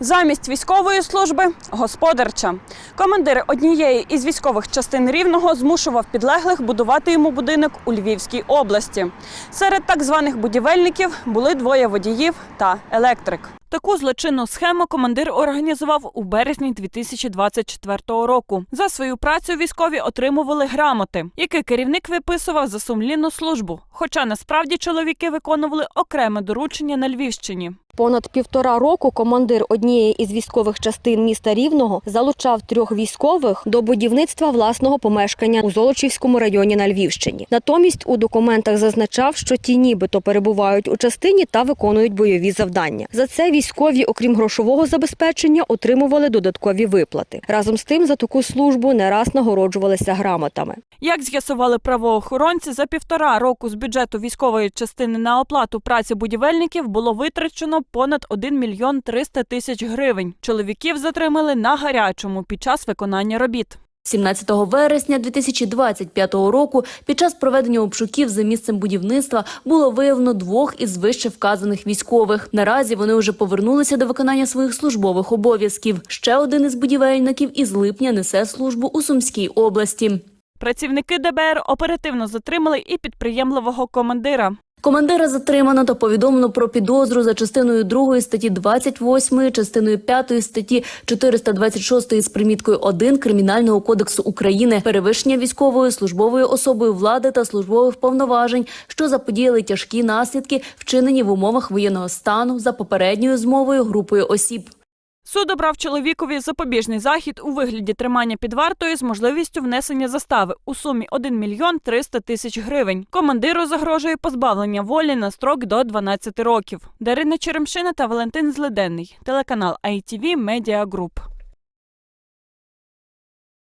Замість військової служби господарча. Командир однієї із військових частин рівного змушував підлеглих будувати йому будинок у Львівській області. Серед так званих будівельників були двоє водіїв та електрик. Таку злочинну схему командир організував у березні 2024 року. За свою працю військові отримували грамоти, які керівник виписував за сумлінну службу. Хоча насправді чоловіки виконували окреме доручення на Львівщині. Понад півтора року командир однієї із військових частин міста Рівного залучав трьох військових до будівництва власного помешкання у Золочівському районі на Львівщині. Натомість у документах зазначав, що ті нібито перебувають у частині та виконують бойові завдання. За це військові, окрім грошового забезпечення, отримували додаткові виплати. Разом з тим за таку службу не раз нагороджувалися грамотами. Як з'ясували правоохоронці, за півтора року з бюджету військової частини на оплату праці будівельників було витрачено понад 1 мільйон 300 тисяч гривень. Чоловіків затримали на гарячому під час виконання робіт. 17 вересня 2025 року під час проведення обшуків за місцем будівництва було виявлено двох із вище вказаних військових. Наразі вони вже повернулися до виконання своїх службових обов'язків. Ще один із будівельників із липня несе службу у Сумській області. Працівники ДБР оперативно затримали і підприємливого командира. Командира затримано та повідомлено про підозру за частиною 2 статті 28, частиною 5 статті 426 з приміткою 1 Кримінального кодексу України перевищення військовою службовою особою влади та службових повноважень, що заподіяли тяжкі наслідки, вчинені в умовах воєнного стану за попередньою змовою групою осіб. Суд обрав чоловікові запобіжний захід у вигляді тримання під вартою з можливістю внесення застави у сумі 1 мільйон 300 тисяч гривень. Командиру загрожує позбавлення волі на строк до 12 років. Дарина Черемшина та Валентин Злиденний. Телеканал ITV Media Group.